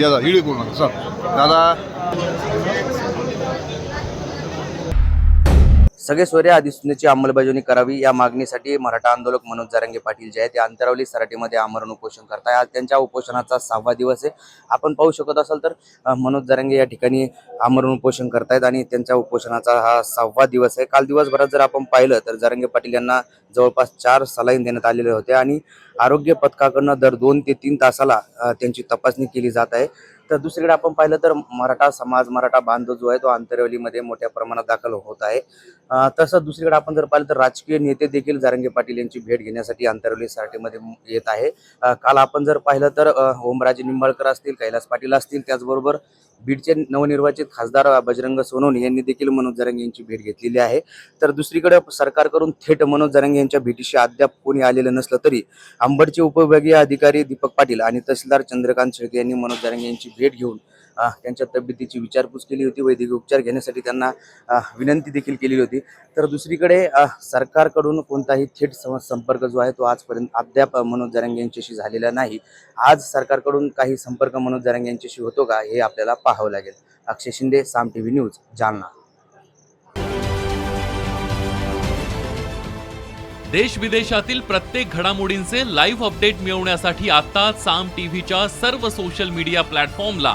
दादा इडी करू नका. सर दादा. सगळे सोयरे अधिसूचनेची अंमलबजावणी करावी या मागणीसाठी मराठा आंदोलक मनोज जारंगे पाटील जे आहे ते अंतरावली सराटीमध्ये आमरण उपोषण करताय. आज त्यांच्या उपोषणाचा सहावा दिवस आहे. आपण पाहू शकत असाल तर मनोज जारंगे या ठिकाणी आमरण उपोषण करतायत आणि त्यांच्या उपोषणाचा हा सहावा दिवस आहे. काल दिवसभरात जर आपण पाहिलं तर जारंगे पाटील यांना जवळपास चार सलाईन देण्यात आलेले होते आणि आरोग्य पथकाकडनं दर दोन ते तीन तासाला त्यांची तपासणी केली जात आहे. तर दुसरीकडे आपण पाहिलं तर मराठा समाज मराठा बांधव जो आहे तो आंतरवलीमध्ये मोठ्या प्रमाणात दाखल होत आहे. तसं दुसरीकडे आपण जर पाहिलं तर राजकीय नेते देखील जारंगे पाटील यांची भेट घेण्यासाठी आंतरवली सारटीमध्ये येत आहे. काल आपण जर पाहिलं तर ओमराजे निंबाळकर असतील कैलास पाटील असतील त्याचबरोबर बीडचे नवनिर्वाचित खासदार बजरंग सोनवणे यांनी देखील मनोज जरंगे यांची भेट घेतलेली आहे. तर दुसरीकडे सरकारकडून थेट मनोज जरंगे यांच्या भेटीशी अद्याप कोणी आलेलं नसलं तरी अंबडचे उपविभागीय अधिकारी दीपक पाटील आणि तहसीलदार चंद्रकांत शेळके यांनी मनोज जरंगे यांची भेट घेऊन त्यांच्या तब्येतीची विचारपूस केली होती वैद्यकीय उपचार घेण्यासाठी त्यांना विनंती देखील केलेली होती. तर दुसरीकडे सरकारकडून कोणताही थेट संपर्क जो आहे तो आजपर्यंत अद्याप मनोज जरांगे यांच्याशी झालेला नाही. आज सरकारकडून काही संपर्क मनोज जरांगे यांच्याशी होतो का हे आपल्याला पाहावं लागेल. Akshay Shinde Saam T V news Jalna. देश विदेशातील प्रत्येक घडामोडींचे लाईव्ह अपडेट मिळवण्यासाठी आता साम टीव्हीच्या सर्व सोशल मीडिया प्लॅटफॉर्मला